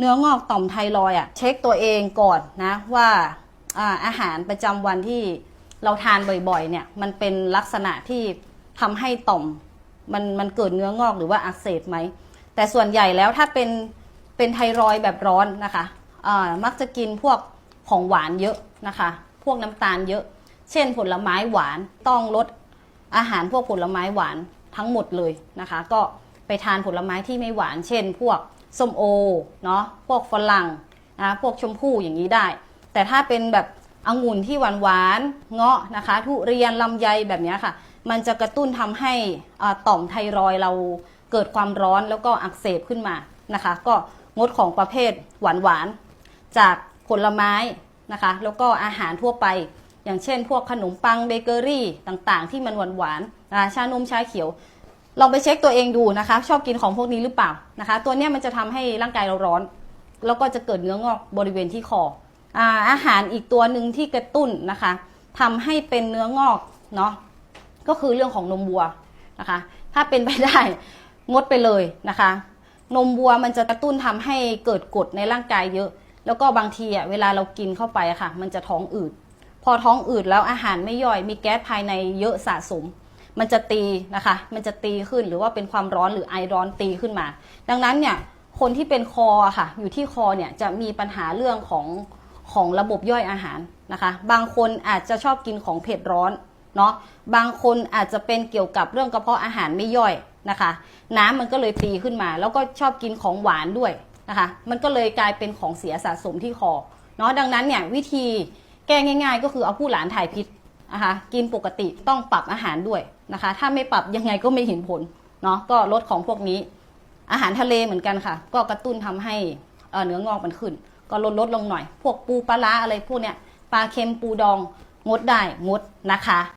เนื้องอกต่อมไทรอยด์อะเช็คตัวเองก่อนนะว่าอาอาหารประจำวันที่เราทานบ่อยๆเนี่ยมันเป็นลักษณะที่ทำให้ต่อมมันมันเกิดเนื้องอกหรือว่าอักเสบไหม แต่ส่วนใหญ่แล้วถ้าเป็นเป็นไทรอย์แบบร้อนนะคะมักจะกินพวกของหวานเยอะนะคะ พวกน้ำตาลเยอะ เช่นผลไม้หวานต้องลดอาหารพวกผลไม้หวานทั้งหมดเลยนะคะ ก็ ไปทานผลไม้ที่ไม่หวาน เช่น พวกส้มโอเนาะพวกฝรั่งนะพวกชมพู่อย่างนี้ได้ แต่ถ้าเป็นแบบองุ่นที่หวานหวานเงาะนะคะ ทุเรียนลำไยแบบนี้ค่ะ มันจะกระตุ้นทำให้ต่อมไทรอยเราเกิดความร้อนแล้วก็อักเสบขึ้นมานะคะ ก็งดของประเภทหวานหวานจากผลไม้นะคะ แล้วก็อาหารทั่วไป อย่างเช่น พวกขนมปังเบเกอรี่ต่างๆ ที่มันหวานหวานชานมชาเขียว ลองไปเช็คตัวเองดูนะคะ ชอบกินของพวกนี้หรือเปล่านะคะ ตัวเนี้ยมันจะทำให้ร่างกายเราร้อน แล้วก็จะเกิดเนื้องอกบริเวณที่คออาอาหารอีกตัวหนึ่งที่กระตุ้นนะคะทำให้เป็นเนื้องอกเนาะก็คือเรื่องของนมวัวนะคะ ถ้าเป็นไปได้งดไปเลยนะคะ นมวัวมันจะกระตุ้นทำให้เกิดกรดในร่างกายเยอะ แล้วก็บางทีอะเวลาเรากินเข้าไปอะค่ะ มันจะท้องอืดพอท้องอืดแล้วอาหารไม่ย่อยมีแก๊สภายในเยอะสะสม มันจะตีนะคะ มันจะตีขึ้นหรือว่าเป็นความร้อนหรือไอร้อนตีขึ้นมา ดังนั้นเนี่ยคนที่เป็นคอค่ะ อยู่ที่คอเนี่ยจะมีปัญหาเรื่องของของระบบย่อยอาหารนะคะ บางคนอาจจะชอบกินของเผ็ดร้อนเนาะบางคนอาจจะเป็นเกี่ยวกับเรื่องกระเพาะอาหารไม่ย่อยนะคะ น้ำมันก็เลยตีขึ้นมา แล้วก็ชอบกินของหวานด้วยนะคะ มันก็เลยกลายเป็นของเสียสะสมที่คอเนาะดังนั้นเนี่ยวิธีแก้ง่าย ๆ ก็คือเอาผู้หลานถ่ายพิษ นะคะกินปกติต้องปรับอาหารด้วยนะคะ ถ้าไม่ปรับยังไงก็ไม่เห็นผลเนาะก็ลดของพวกนี้ อาหารทะเลเหมือนกันค่ะ ก็กระตุ้นทำให้เนื้องอกมันขึ้น ก็ลดลดลงหน่อย พวกปูปลาอะไรพวกเนี้ยปลาเค็มปูดองงดได้งดนะคะ